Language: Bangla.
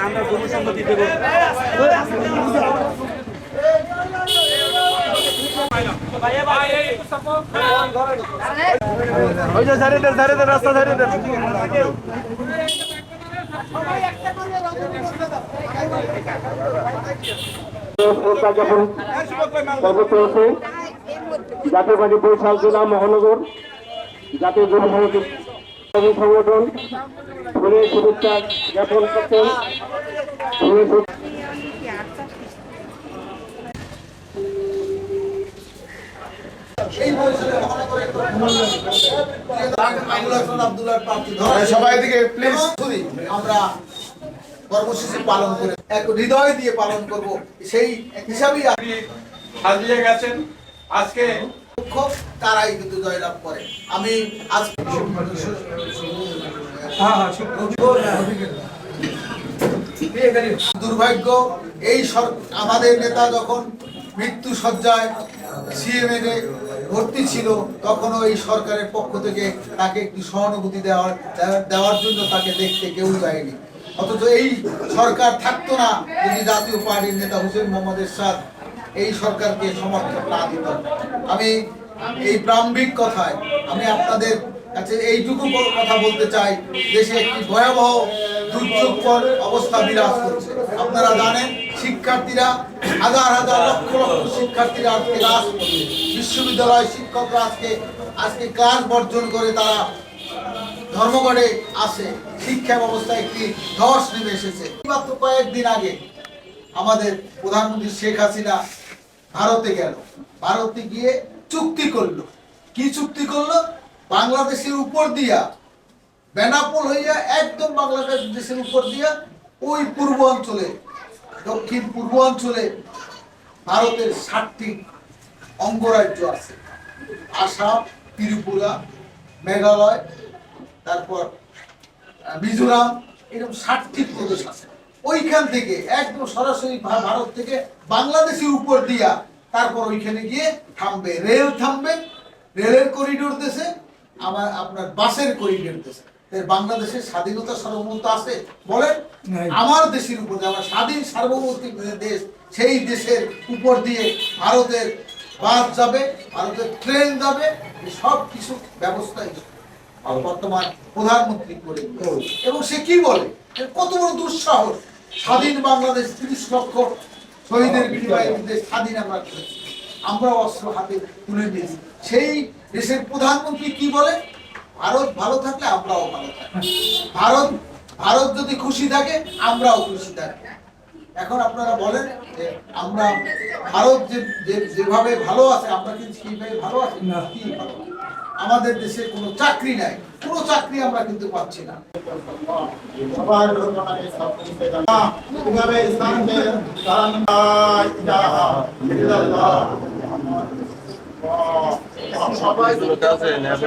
আমরা জনসম্মতি দেবো রাস্তা ধারে দেন সর্বত্র আছে জাতীয় পার্টি বরিশাল জেলা মহানগর জাতীয় যুব সমিতি সংগঠন ফুলের শুভেচ্ছা জ্ঞাপন করছেন। ফুলের সবাই দিকে প্লিজ আমরা কর্মসূচি পালন করে এক হৃদয় দিয়ে পালন করব। সেই হিসাবেই হারিয়ে গেছেন। আজকে তারাই কিন্তু জয়লাভ করে। আমি আজকে দুর্ভাগ্য এই আমাদের নেতা যখন মৃত্যু সজ্জায় সিএমএ ভর্তি ছিল তখনও এই সরকারের পক্ষ থেকে তাকে একটি সহানুভূতি দেওয়ার দেওয়ার জন্য তাকে দেখতে কেউ যায়নি। অথচ এই সরকার থাকতো না যদি জাতীয় পার্টির নেতা হুসেন মোহাম্মদ এরশাদ এই সরকারকে সমর্থন না দিত। আমি এই প্রারম্ভিক কথায় আমি আপনাদের কাছে এইটুকু কথা বলতে চাই, দেশে একটি ভয়াবহ দুর্যোগপর অবস্থা বিরাজ করছে। আপনারা জানেন, শিক্ষার্থীরা হাজার হাজার লক্ষ লক্ষ শিক্ষার্থীরা আজকে রাজপথে বিশ্ববিদ্যালয় শিক্ষকরা আজকে আজকে ক্লাস বর্জন করে তারা ধর্মঘটে আসে। শিক্ষা ব্যবস্থায় একটি ধস নেমে এসেছে। কয়েকদিন আগে আমাদের প্রধানমন্ত্রী শেখ হাসিনা ভারতে গেল। ভারতে গিয়ে চুক্তি করল। কি চুক্তি করল? বাংলাদেশের উপর দিয়া, বেনাপোল হইয়া একদম বাংলাদেশ দেশের উপর দিয়া ওই পূর্ব অঞ্চলে, দক্ষিণ পূর্ব অঞ্চলে ভারতের ষাটটি অঙ্গরাজ্য আছে। আসাম, ত্রিপুরা, মেঘালয়, তারপর মিজোরাম, এরকম ষাটটি প্রদেশ আছে। ওইখান থেকে একদম সরাসরি ভারত থেকে বাংলাদেশের উপর দিয়া তারপর ওইখানে গিয়ে থামবে রেল থামবে রেলের করিডোর দেশে আমার আপনার বাসের করিডোর দেশে বাংলাদেশের স্বাধীনতা সার্বভৌমত্ব আছে বলেন আমার দেশের উপর আমার স্বাধীন সার্বভৌমিক দেশ সেই দেশের উপর দিয়ে ভারতের বাস যাবে ভারতের ট্রেন যাবে সব কিছু ব্যবস্থাই বর্তমান প্রধানমন্ত্রী করে এবং সে কি বলে? কত বড় দুঃসাহস। স্বাধীন বাংলাদেশ তিরিশ লক্ষ শহীদের বিনিময়ে দেশ স্বাধীন আমরা আমরা অস্ত্র হাতে তুলে নিয়েছি। সেই দেশের প্রধানমন্ত্রী কি বলে? ভারত ভালো থাকলে আমরাও ভালো থাকি ভারত ভারত যদি খুশি থাকে আমরাও খুশি থাকি এখন আপনারা বলেন যে আমরা ভারত যে যেভাবে ভালো আছে আমরা কিন্তু সেইভাবে ভালো আছি? কি ভালো? আমাদের দেশে কোনো চাকরি নাই। কোনো চাকরি আমরা কিন্তু পাচ্ছি না। সবাই